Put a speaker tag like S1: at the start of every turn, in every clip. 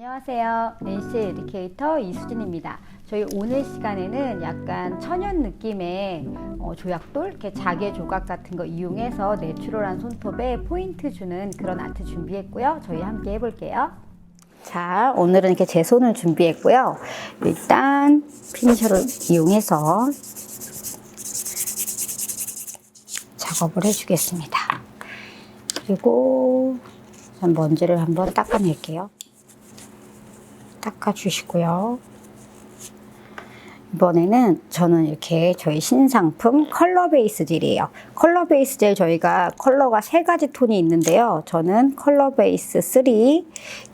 S1: 안녕하세요. NC 에듀케이터 이수진입니다. 저희 오늘 시간에는 약간 천연 느낌의 어, 조약돌, 이렇게 자개 조각 같은 거 이용해서 내추럴한 손톱에 포인트 주는 그런 아트 준비했고요. 저희 함께 해볼게요. 자, 오늘은 이렇게 제 손을 준비했고요. 일단 피니셔를 이용해서 작업을 해주겠습니다. 그리고 전 먼지를 한번 닦아낼게요. 닦아주시고요. 이번에는 저는 이렇게 저희 신상품 컬러 베이스 젤이에요. 컬러 베이스 젤 저희가 컬러가 세 가지 톤이 있는데요. 저는 컬러 베이스 3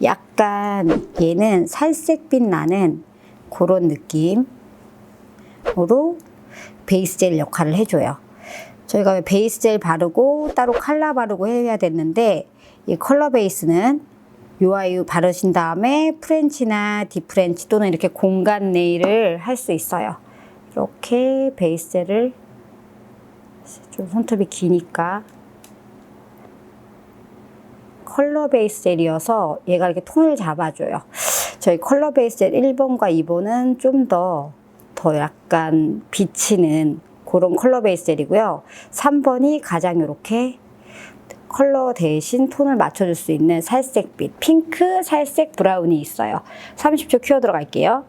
S1: 약간 얘는 살색빛 나는 그런 느낌으로 베이스 젤 역할을 해줘요. 저희가 왜 베이스 젤 바르고 따로 칼라 바르고 해야 됐는데 이 컬러 베이스는 UIU 바르신 다음에 프렌치나 디프렌치 또는 이렇게 공간 네일을 할 수 있어요. 이렇게 베이스 젤을 좀 손톱이 기니까 컬러 베이스 젤이어서 얘가 이렇게 톤을 잡아줘요. 저희 컬러 베이스 젤 1번과 2번은 좀 더더 약간 비치는 그런 컬러 베이스 젤이고요. 3번이 가장 이렇게 컬러 대신 톤을 맞춰줄 수 있는 살색빛, 핑크, 살색, 브라운이 있어요. 30초 큐어 들어갈게요.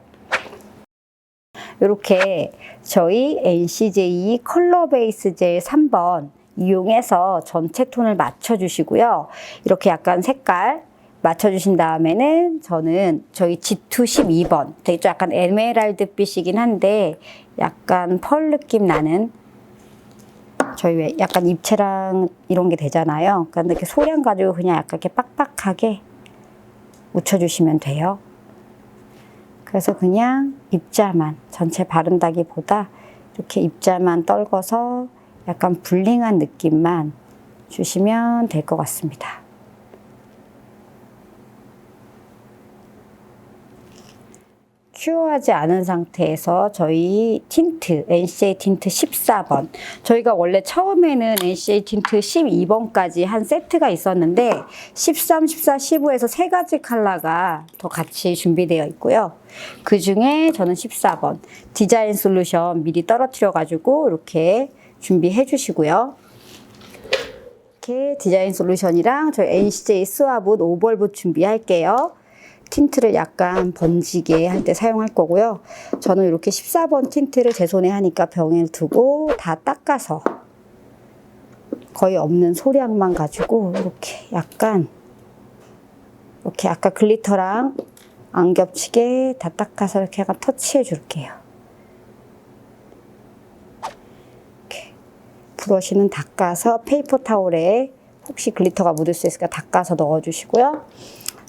S1: 이렇게 저희 NCJ 컬러 베이스 젤 3번 이용해서 전체 톤을 맞춰주시고요. 이렇게 약간 색깔 맞춰주신 다음에는 저는 저희 G2 12번 되게 좀 약간 에메랄드 빛이긴 한데 약간 펄 느낌 나는 저희 왜 약간 입체랑 이런 게 되잖아요. 그러니까 이렇게 소량 가지고 그냥 약간 이렇게 빡빡하게 묻혀주시면 돼요. 그래서 그냥 입자만 전체 바른다기보다 이렇게 입자만 떨궈서 약간 블링한 느낌만 주시면 될 것 같습니다. 큐어하지 않은 상태에서 저희 틴트, NCA 틴트 14번. 저희가 원래 처음에는 NCA 틴트 12번까지 한 세트가 있었는데 13, 14, 15에서 세 가지 컬러가 더 같이 준비되어 있고요. 그 중에 저는 14번 디자인 솔루션 미리 떨어뜨려 가지고 이렇게 준비해 주시고요. 이렇게 디자인 솔루션이랑 저희 NCJ 스와붓 오벌붓 준비할게요. 틴트를 약간 번지게 할 때 사용할 거고요. 저는 이렇게 14번 틴트를 제 손에 하니까 병에 두고 다 닦아서 거의 없는 소량만 가지고 이렇게 약간 이렇게 아까 글리터랑 안 겹치게 다 닦아서 이렇게 약간 터치해 줄게요. 브러쉬는 닦아서 페이퍼 타올에 혹시 글리터가 묻을 수 있으니까 닦아서 넣어주시고요.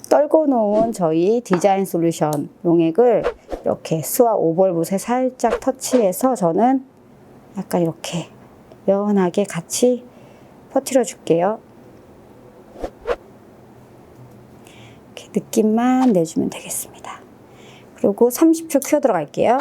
S1: 떨궈 놓은 저희 디자인 솔루션 용액을 이렇게 스와 오벌붓에 살짝 터치해서 저는 약간 이렇게 연하게 같이 퍼뜨려 줄게요. 이렇게 느낌만 내주면 되겠습니다. 그리고 30초 큐어 들어갈게요.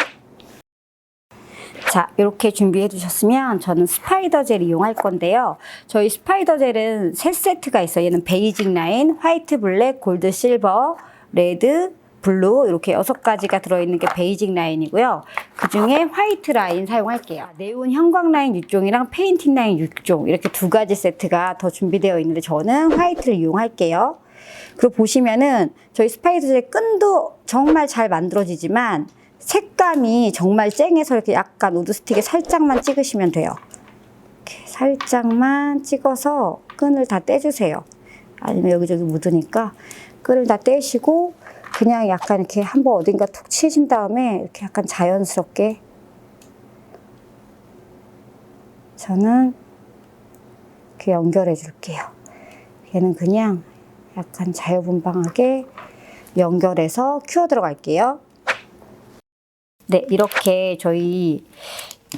S1: 자, 이렇게 준비해 주셨으면 저는 스파이더 젤 이용할 건데요. 저희 스파이더 젤은 세 세트가 있어요. 얘는 베이직 라인, 화이트 블랙, 골드 실버, 레드, 블루 이렇게 여섯 가지가 들어있는 게 베이직 라인이고요. 그 중에 화이트 라인 사용할게요. 네온 형광 라인 6종이랑 페인팅 라인 6종 이렇게 두 가지 세트가 더 준비되어 있는데 저는 화이트를 이용할게요. 그리고 보시면은 저희 스파이더 젤 끈도 정말 잘 만들어지지만 색감이 정말 쨍해서 이렇게 약간 우드 스틱에 살짝만 찍으시면 돼요. 살짝만 찍어서 끈을 다 떼주세요. 아니면 여기저기 묻으니까 끈을 다 떼시고 그냥 약간 이렇게 한번 어딘가 툭 치신 다음에 이렇게 약간 자연스럽게 저는 이렇게 연결해 줄게요. 얘는 그냥 약간 자유분방하게 연결해서 큐어 들어갈게요. 네, 이렇게 저희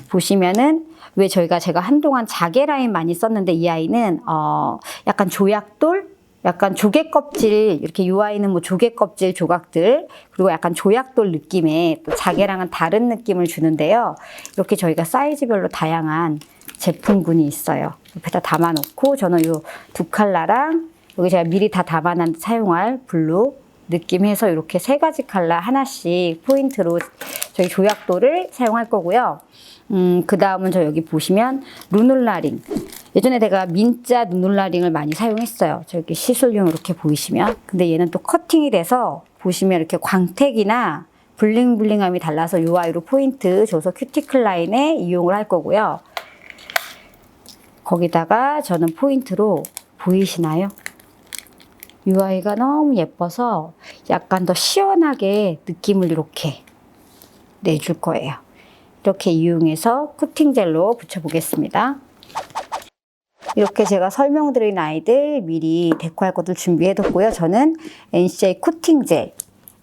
S1: 보시면은 왜 저희가 제가 한동안 자개 라인 많이 썼는데 이 아이는 어 약간 조약돌 약간 조개 껍질 이렇게 이 아이는 뭐 조개 껍질 조각들 그리고 약간 조약돌 느낌의 또 자개랑은 다른 느낌을 주는데요. 이렇게 저희가 사이즈별로 다양한 제품군이 있어요. 옆에다 담아놓고 저는 이 두 칼라랑 여기 제가 미리 다 담아놨 사용할 블루 느낌해서 이렇게 세 가지 컬러 하나씩 포인트로 저희 조약도를 사용할 거고요. 음, 그 다음은 저 여기 보시면 루놀라링. 예전에 내가 민자 루놀라링을 많이 사용했어요. 저기 시술용 이렇게 보이시면. 근데 얘는 또 커팅이 돼서 보시면 이렇게 광택이나 블링블링함이 달라서 요 아이로 포인트 줘서 큐티클 라인에 이용을 할 거고요. 거기다가 저는 포인트로 보이시나요? UI가 너무 예뻐서 약간 더 시원하게 느낌을 이렇게 내줄 거예요. 이렇게 이용해서 코팅젤로 붙여보겠습니다. 이렇게 제가 설명드린 아이들 미리 데코할 것들 준비해뒀고요. 저는 NCA 코팅젤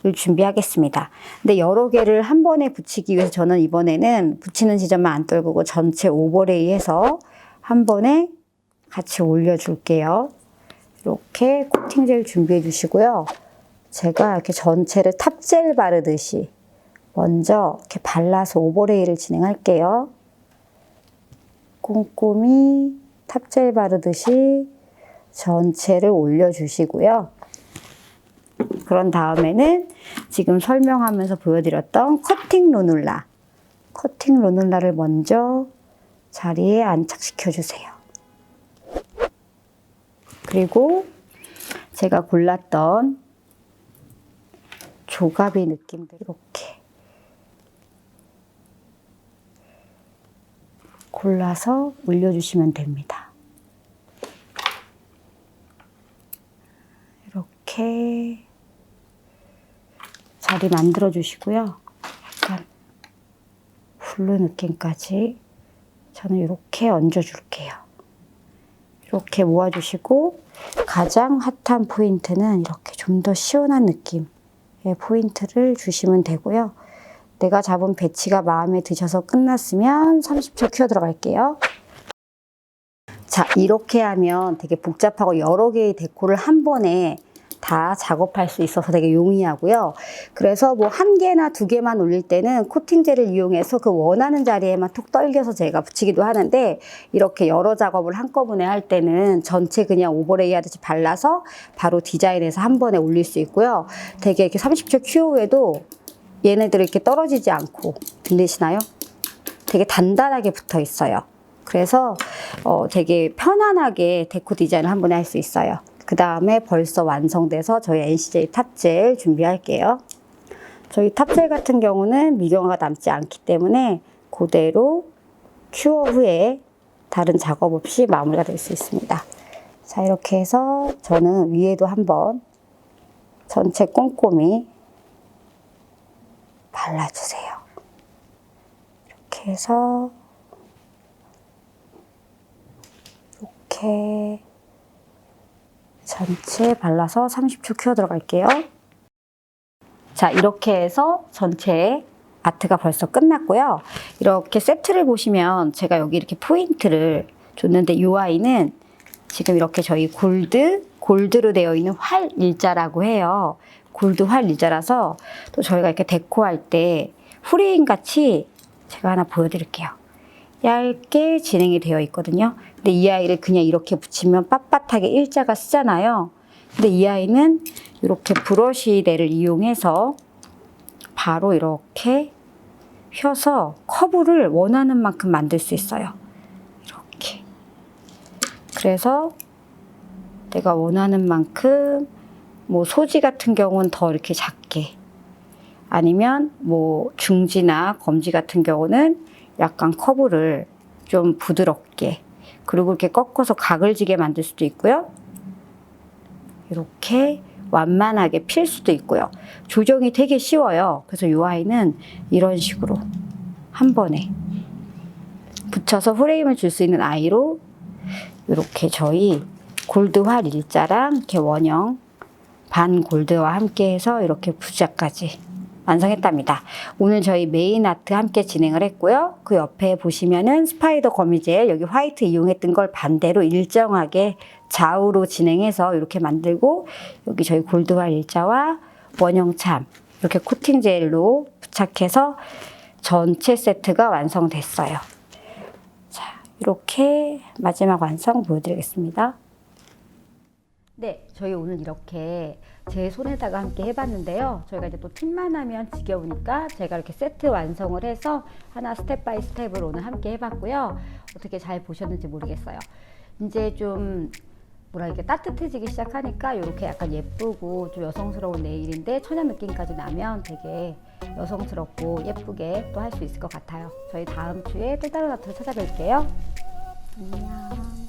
S1: 을 준비하겠습니다. 근데 여러 개를 한 번에 붙이기 위해서 저는 이번에는 붙이는 지점만 안 떨구고 전체 오버레이 해서 한 번에 같이 올려줄게요. 이렇게 코팅젤 준비해 주시고요. 제가 이렇게 전체를 탑젤 바르듯이 먼저 이렇게 발라서 오버레이를 진행할게요. 꼼꼼히 탑젤 바르듯이 전체를 올려주시고요. 그런 다음에는 지금 설명하면서 보여드렸던 커팅 로눌라. 커팅 로눌라를 먼저 자리에 안착시켜 주세요. 그리고 제가 골랐던 조갑의 느낌들 이렇게 골라서 올려주시면 됩니다. 이렇게 자리 만들어 주시고요. 약간 블루 느낌까지 저는 이렇게 얹어 줄게요. 이렇게 모아 주시고 가장 핫한 포인트는 이렇게 좀 더 시원한 느낌의 포인트를 주시면 되고요. 내가 잡은 배치가 마음에 드셔서 끝났으면 30초 키워 들어갈게요. 자, 이렇게 하면 되게 복잡하고 여러 개의 데코를 한 번에 다 작업할 수 있어서 되게 용이하고요. 그래서 뭐 한 개나 두 개만 올릴 때는 코팅젤을 이용해서 그 원하는 자리에만 톡 떨겨서 제가 붙이기도 하는데 이렇게 여러 작업을 한꺼번에 할 때는 전체 그냥 오버레이 하듯이 발라서 바로 디자인해서 한 번에 올릴 수 있고요. 되게 이렇게 30초 큐 후에도 얘네들이 이렇게 떨어지지 않고 들리시나요? 되게 단단하게 붙어 있어요. 그래서 어, 되게 편안하게 데코 디자인을 한 번에 할 수 있어요. 그 다음에 벌써 완성돼서 저희 NCJ 탑젤 준비할게요. 저희 탑젤 같은 경우는 미경화가 남지 않기 때문에 그대로 큐어 후에 다른 작업 없이 마무리가 될 수 있습니다. 자, 이렇게 해서 저는 위에도 한번 전체 꼼꼼히 발라주세요. 이렇게 해서 이렇게 전체 발라서 30초 키워 들어갈게요. 자, 이렇게 해서 전체 아트가 벌써 끝났고요. 이렇게 세트를 보시면 제가 여기 이렇게 포인트를 줬는데 이 아이는 지금 이렇게 저희 골드, 골드로 되어 있는 활 일자라고 해요. 골드 활 일자라서 또 저희가 이렇게 데코할 때 프레임 같이 제가 하나 보여드릴게요. 얇게 진행이 되어 있거든요. 근데 이 아이를 그냥 이렇게 붙이면 빳빳하게 일자가 쓰잖아요. 근데 이 아이는 이렇게 브러쉬대를 이용해서 바로 이렇게 펴서 커브를 원하는 만큼 만들 수 있어요. 이렇게. 그래서 내가 원하는 만큼 뭐 소지 같은 경우는 더 이렇게 작게 아니면 뭐 중지나 검지 같은 경우는 약간 커브를 좀 부드럽게 그리고 이렇게 꺾어서 각을 지게 만들 수도 있고요. 이렇게 완만하게 필 수도 있고요. 조정이 되게 쉬워요. 그래서 이 아이는 이런 식으로 한 번에 붙여서 프레임을 줄 수 있는 아이로 이렇게 저희 골드활 일자랑 이렇게 원형 반 골드와 함께 해서 이렇게 부자까지 완성했답니다. 오늘 저희 메인 아트 함께 진행을 했고요. 그 옆에 보시면은 스파이더 거미젤 여기 화이트 이용했던 걸 반대로 일정하게 좌우로 진행해서 이렇게 만들고 여기 저희 골드화 일자와 원형참 이렇게 코팅 젤로 부착해서 전체 세트가 완성됐어요. 자, 이렇게 마지막 완성 보여드리겠습니다. 네, 저희 오늘 이렇게 제 손에다가 함께 해봤는데요. 저희가 이제 또 팀만 하면 지겨우니까 제가 이렇게 세트 완성을 해서 하나 스텝 바이 스텝을 오늘 함께 해봤고요. 어떻게 잘 보셨는지 모르겠어요. 이제 좀 뭐라 이렇게 따뜻해지기 시작하니까 이렇게 약간 예쁘고 좀 여성스러운 네일인데 천연 느낌까지 나면 되게 여성스럽고 예쁘게 또 할 수 있을 것 같아요. 저희 다음 주에 또 다른 아트로 찾아뵐게요. 안녕.